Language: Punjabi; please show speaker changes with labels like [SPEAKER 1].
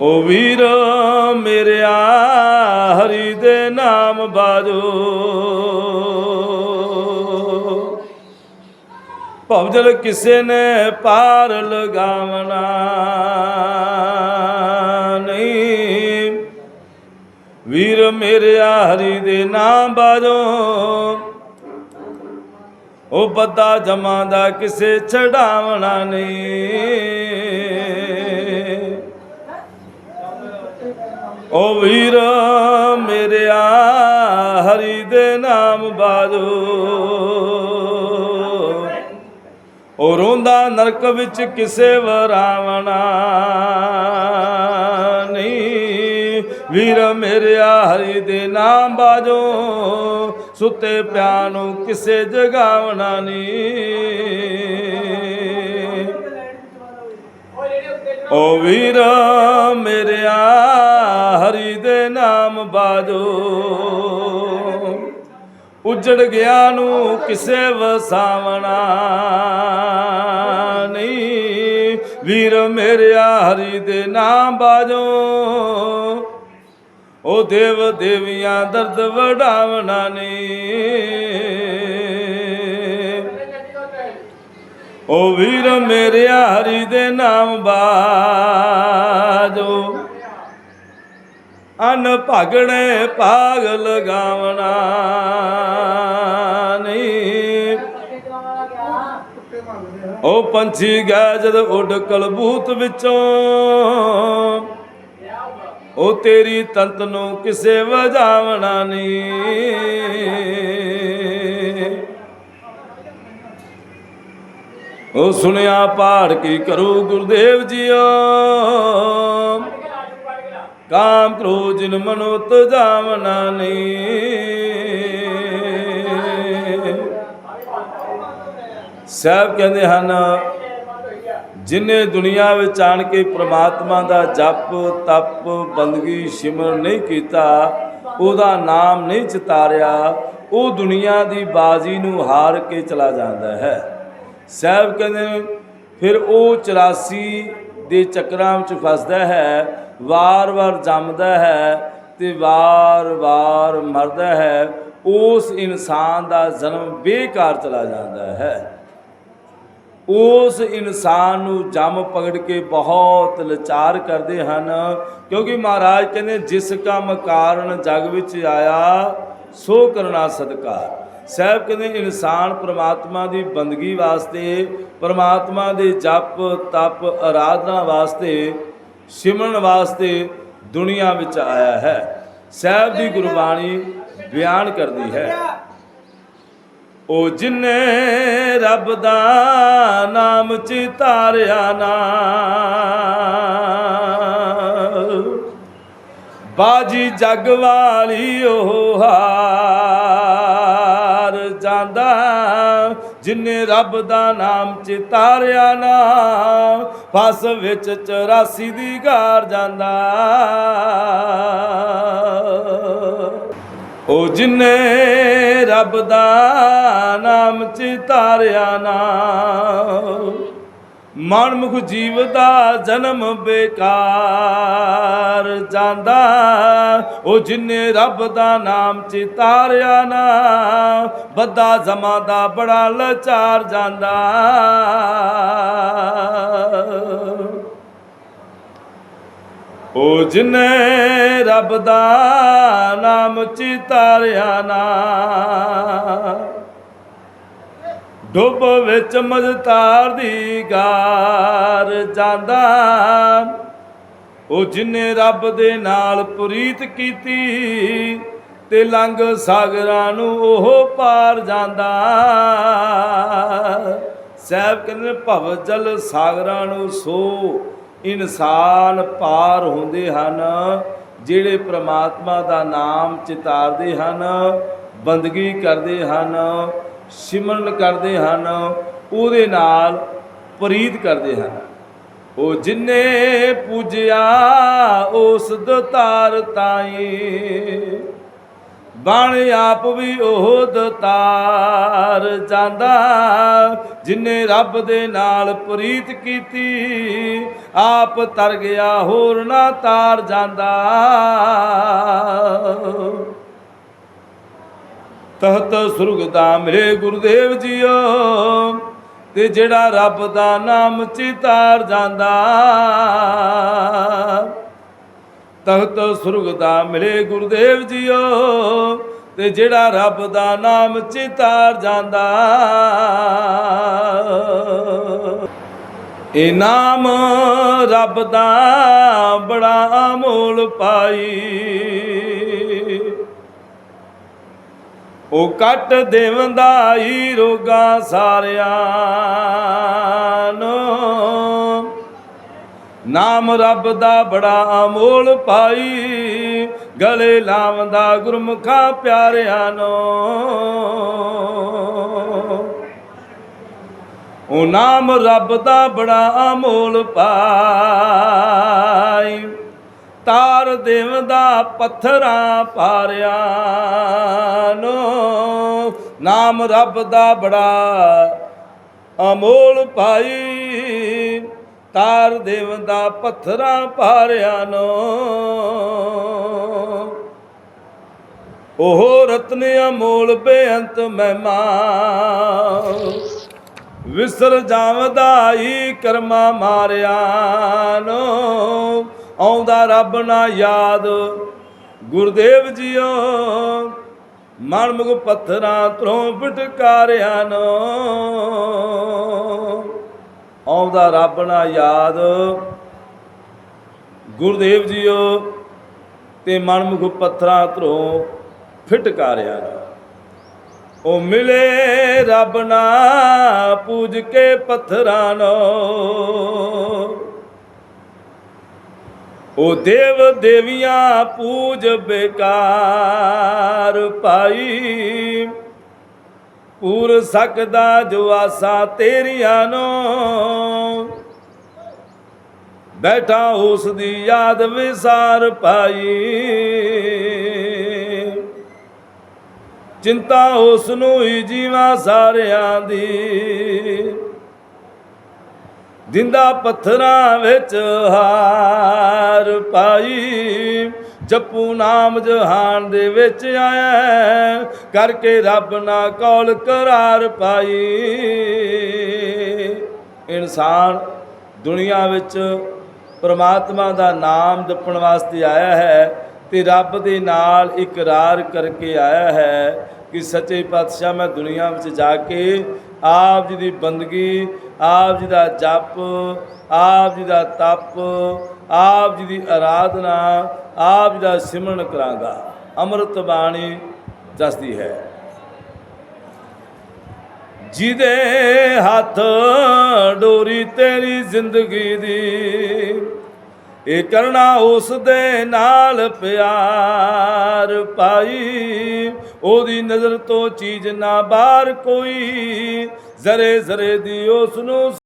[SPEAKER 1] ਓ ਵੀਰ ਮੇਰਿਆ ਹਰੀ ਦੇ ਨਾਮ ਬਾਜੋ। ਭਵਜਲ ਕਿਸੇ ਨੇ ਪਾਰ ਲਗਾਵਣਾ ਨਹੀਂ। ਵੀਰ ਮੇਰਿਆ ਹਰੀ ਦੇ ਨਾਮ ਬਾਜੋ। ਉਹ ਬੱਦਾ ਜਮਾਂ ਦਾ ਕਿਸੇ ਛਡਾਵਣਾ ਨਹੀਂ। ਉਹ ਵੀਰ ਮੇਰਿਆ, ਹਰੀ ਦੇ ਨਾਮ ਬਾਜੋ। ਉਹ ਰੋਂਦਾ ਨਰਕ ਵਿੱਚ ਕਿਸੇ ਵਰਾਵਣਾ ਨਹੀਂ। ਵੀਰ ਮੇਰਿਆ, ਹਰੀ ਦੇ ਨਾਮ ਬਾਜੋ। ਸੁੱਤੇ ਪਿਆ ਨੂੰ ਕਿਸੇ ਜਗਾਵਣਾ ਨਹੀਂ ਓ ਵੀਰ ਮੇਰਿਆ, ਹਰੀ ਦੇ ਨਾਮ ਬਾਜੋ। ਉਜੜ ਗਿਆ ਨੂੰ ਕਿਸੇ ਵਸਾਵਣਾ ਨਹੀਂ ਵੀਰ ਮੇਰਿਆ, ਹਰੀ ਦੇ ਨਾਮ ਬਾਜੋ। ਉਹ ਦੇਵ ਦੇਵੀਆਂ ਦਰਦ ਵਡਾਵਣਾ ਨਹੀਂ ਉਹ ਵੀਰ ਮੇਰੇ ਹਰੀ ਦੇ ਨਾਮ ਬਾਜੋ। ਅਨ ਭਾਗਣੇ ਭਾਗ ਲਗਾਵਣਾ ਨਹੀਂ ਉਹ ਪੰਛੀ ਗਿਆ ਜਦ ਉੱਡ ਕਲਬੂਤ ਵਿੱਚੋਂ। ਉਹ ਤੇਰੀ ਤੰਤ ਨੂੰ ਕਿਸੇ ਵਜਾਵਣਾ ਨਹੀਂ ਉਹ ਸੁਣਿਆ ਪਾੜ ਕੀ ਕਰੂ ਗੁਰਦੇਵ ਜੀਓ। ਕਾਮ ਕ੍ਰੋਧ ਜਿਨ ਮਨੋ ਤਜਾਵਨਾ ਨਹੀਂ ਸਾਹਿਬ ਕਹਿੰਦੇ ਹਨ ਜਿਨੇ ਦੁਨੀਆ ਵਿੱਚ ਆਣ ਕੇ ਪ੍ਰਮਾਤਮਾ ਦਾ ਜਪ, ਤਪ, ਬੰਦਗੀ, ਸਿਮਰਨ ਨਹੀਂ ਕੀਤਾ, ਉਹਦਾ ਨਾਮ ਨਹੀਂ ਚਿਤਾਰਿਆ, ਉਹ ਦੁਨੀਆ ਦੀ ਬਾਜ਼ੀ ਨੂੰ ਹਾਰ ਕੇ ਚਲਾ ਜਾਂਦਾ ਹੈ। ਸਾਹਿਬ ਕਹਿੰਦੇ ਫਿਰ ਉਹ 84 ਦੇ ਚੱਕਰਾਂ ਵਿੱਚ ਫਸਦਾ ਹੈ, ਵਾਰ-ਵਾਰ ਜੰਮਦਾ ਹੈ ਤੇ ਵਾਰ-ਵਾਰ ਮਰਦਾ ਹੈ, ਉਸ ਇਨਸਾਨ ਦਾ ਜਨਮ ਬੇਕਾਰ ਚਲਾ ਜਾਂਦਾ ਹੈ। ਉਸ ਇਨਸਾਨ ਨੂੰ ਜੰਮ ਪਕੜ ਕੇ ਬਹੁਤ ਲਚਾਰ ਕਰਦੇ ਹਨ। ਕਿਉਂਕਿ ਮਹਾਰਾਜ ਕਹਿੰਦੇ, ਜਿਸ ਕੰਮ ਕਾਰਨ ਜਗ ਵਿੱਚ ਆਇਆ, ਸੋ ਕਰਨਾ ਸਦਕਾਰ ਸਾਹਿਬ ਕਹਿੰਦੇ, ਇਨਸਾਨ ਪ੍ਰਮਾਤਮਾ ਦੀ ਬੰਦਗੀ ਵਾਸਤੇ, ਪ੍ਰਮਾਤਮਾ ਦੇ ਜਪ, ਤਪ ਆਰਾਧਨਾ ਵਾਸਤੇ, ਸਿਮਰਨ ਵਾਸਤੇ ਦੁਨੀਆ ਵਿੱਚ ਆਇਆ ਹੈ। ਸਾਹਿਬ ਦੀ ਗੁਰਬਾਣੀ ਬਿਆਨ ਕਰਦੀ ਹੈ। ਉਹ ਜਿਨੇ ਰੱਬ ਦਾ ਨਾਮ ਚਿਤਾਰਿਆ ਨਾ। ਬਾਜੀ ਜਗ ਵਾਲੀ ਉਹ ਹਾਰ ਜਾਂਦਾ, ਜਿਨੇ ਰੱਬ ਦਾ ਨਾਮ ਚਿਤਾਰਿਆ ਨਾ, ਫਸ ਵਿੱਚ 84 ਦੀ ਗਾਰ ਜਾਂਦਾ। ਉਹ ਜਿਨੇ ਰੱਬ ਦਾ ਨਾਮ ਚਿਤਾਰਿਆ ਨਾ ਮਨਮੁਖ ਜੀਵ ਦਾ ਜਨਮ ਬੇਕਾਰ ਜਾਂਦਾ। ਉਹ ਜਿਨੇ ਰੱਬ ਦਾ ਨਾਮ ਚਿਤਾਰਿਆ ਨਾ ਬੱਦਾ ਜ਼ਮਾ ਦਾ ਬੜਾ ਲਾਚਾਰ ਜਾਂਦਾ। ਉਹ ਜਿਨੇ ਰੱਬ ਦਾ ਨਾਮ ਚਿਤਾਰਿਆ ਨਾ, ਡੁੱਬ ਵਿੱਚ ਮਜ਼ਤਾਰ ਦੀ ਗਾਰ ਜਾਂਦਾ। ਉਹ ਜਿਨੇ ਰੱਬ ਦੇ ਨਾਲ ਪ੍ਰੀਤ ਕੀਤੀ, ਤੇ ਲੰਗ ਸਾਗਰਾਂ ਨੂੰ ਉਹ ਪਾਰ ਜਾਂਦਾ। ਸਾਹਿਬ ਕਹਿੰਦੇ ਨੇ, ਭਵ ਜਲ ਸਾਗਰਾਂ ਨੂੰ ਸੋ ਇਨਸਾਨ ਪਾਰ ਹੁੰਦੇ ਹਨ, ਜਿਹੜੇ ਪ੍ਰਮਾਤਮਾ ਦਾ ਨਾਮ ਚਿਤਾਰਦੇ ਹਨ, ਬੰਦਗੀ ਕਰਦੇ ਹਨ, ਸਿਮਰਨ ਕਰਦੇ ਹਨ, ਉਹਦੇ ਨਾਲ ਪ੍ਰੀਤ ਕਰਦੇ ਹਨ। ਉਹ ਜਿਨੇ ਪੂਜਿਆ, ਉਸ ਦਤਾਰ ਤਾਈ ਬਣ ਆਪ ਵੀ ਉਹ ਦਤਾਰ ਜਾਂਦਾ। ਜਿਨੇ ਰੱਬ ਦੇ ਨਾਲ ਪ੍ਰੀਤ ਕੀਤੀ, ਆਪ ਤਰ ਗਿਆ ਹੋਰ ਨਾ ਤਾਰ ਜਾਂਦਾ। ਤਹਤ ਸੁਰਗ ਦਾ ਮਿਲੇ ਗੁਰਦੇਵ ਜੀਓ, ਤੇ ਜਿਹੜਾ ਰੱਬ ਦਾ ਨਾਮ ਚਿਤਾਰ ਜਾਂਦਾ। ਤਖਤ ਸੁਰਗ ਦਾ ਮਿਲੇ ਗੁਰਦੇਵ ਜੀਓ, ਤੇ ਜਿਹੜਾ ਰੱਬ ਦਾ ਨਾਮ ਚਿਤਾਰ ਜਾਂਦਾ। ਇਹ ਨਾਮ ਰੱਬ ਦਾ ਬੜਾ ਅਮੋਲ ਪਾਈ। ਉਹ ਕੱਟ ਦੇਵੰਦਾ ਹੀ ਰੋਗਾ ਸਾਰਿਆਂ ਨੂੰ। ਨਾਮ ਰੱਬ ਦਾ ਬੜਾ ਅਮੋਲ ਪਾਈ, ਗਲੇ ਲਾਵੰਦਾ ਗੁਰਮੁਖਾਂ ਪਿਆਰਿਆਂ ਨੂੰ। ਉਹ ਨਾਮ ਰੱਬ ਦਾ ਬੜਾ ਅਮੋਲ ਪਾਈ, ਤਾਰ ਦੇਵ ਦਾ ਪੱਥਰਾਂ ਪਾਰਿਆਂ ਨੂੰ। ਨਾਮ ਰੱਬ ਦਾ ਬੜਾ ਅਮੋਲ ਪਾਈ ਤਾਰ ਦੇਵਦਾ ਪੱਥਰਾਂ ਪਾਰਿਆਂ ਨੋ। ਉਹ ਰਤਨ ਅਮੋਲ ਬੇਅੰਤ ਮਹਿਮਾ। ਵਿਸਰ ਜਾਵਦਾ ਹੀ ਕਰਮਾ ਮਾਰਿਆ ਨੂੰ। ਆਉਂਦਾ ਰੱਬ ਨਾ ਯਾਦ ਗੁਰਦੇਵ ਜੀਓ। ਮਨ ਮੁਖ ਪੱਥਰਾਂ ਤਰੋਂ ਫਟਕਾਰਿਆ ਨੂੰ। ਆਉਂਦਾ ਰੱਬ ਨਾ ਯਾਦ। ਗੁਰਦੇਵ ਜੀਓ, ਤੇ ਮਨ ਮੁਖ ਪੱਥਰਾਂ ਧਰੋਂ ਫਿਟਕਾਰਿਆ ਉਹ ਮਿਲੇ ਰੱਬ ਨਾ ਪੂਜ ਕੇ ਪੱਥਰਾਂ ਨੂੰ। ਉਹ ਦੇਵ ਦੇਵੀਆਂ ਪੂਜ ਬੇਕਾਰ ਪਾਈ। ਪੂਰ ਸਕਦਾ ਜੋ ਆਸਾ ਤੇਰੀਆਂ ਨੂੰ। ਬੈਠਾ ਉਸ ਦੀ ਯਾਦ ਵਿਸਾਰ ਪਾਈ। ਚਿੰਤਾ ਉਸ ਨੂੰ ਹੀ ਜੀਵਾਂ ਸਾਰਿਆਂ ਦੀ। ਜਿੰਦਾ ਪੱਥਰਾਂ ਵਿੱਚ ਹਾਰ ਪਾਈ। ਜਪੂ ਨਾਮ ਜਹਾਨ ਦੇ ਵਿੱਚ ਆਇਆ ਕਰਕੇ ਰੱਬ ਨਾ ਕੌਲ ਕਰਾਰ ਪਾਈ। ਇਨਸਾਨ ਦੁਨੀਆ ਵਿੱਚ ਪਰਮਾਤਮਾ ਦਾ ਨਾਮ ਜਪਣ ਵਾਸਤੇ ਆਇਆ ਹੈ ਤੇ ਰੱਬ ਦੇ ਨਾਲ ਇਕਰਾਰ ਕਰਕੇ ਆਇਆ ਹੈ ਕਿ ਸੱਚੇ ਪਾਤਸ਼ਾਹ ਮੈਂ ਦੁਨੀਆ ਵਿੱਚ ਜਾ ਕੇ ਆਪ ਜੀ ਦੀ ਬੰਦਗੀ, ਆਪ ਜੀ ਦਾ ਜਪ, ਆਪ ਜੀ ਦਾ ਤਪ, ਆਪ ਜੀ ਦੀ ਆਰਾਧਨਾ ਆਪ ਜੀ ਦਾ ਸਿਮਰਨ ਕਰਾਂਗਾ। ਅੰਮ੍ਰਿਤ ਬਾਣੀ ਦੱਸਦੀ ਹੈ। ਜਿਹਦੇ ਹੱਥ ਡੋਰੀ ਤੇਰੀ ਜ਼ਿੰਦਗੀ ਦੀ ਇਹ ਕਰਨਾ ਉਸ ਦੇ ਨਾਲ ਪਿਆਰ ਪਾਈ ਉਹਦੀ ਨਜ਼ਰ ਤੋਂ ਚੀਜ਼ ਨਾ ਬਾਹਰ ਕੋਈ। ਜ਼ਰੇ ਜ਼ਰੇ ਦੀ ਉਸ ਨੂੰ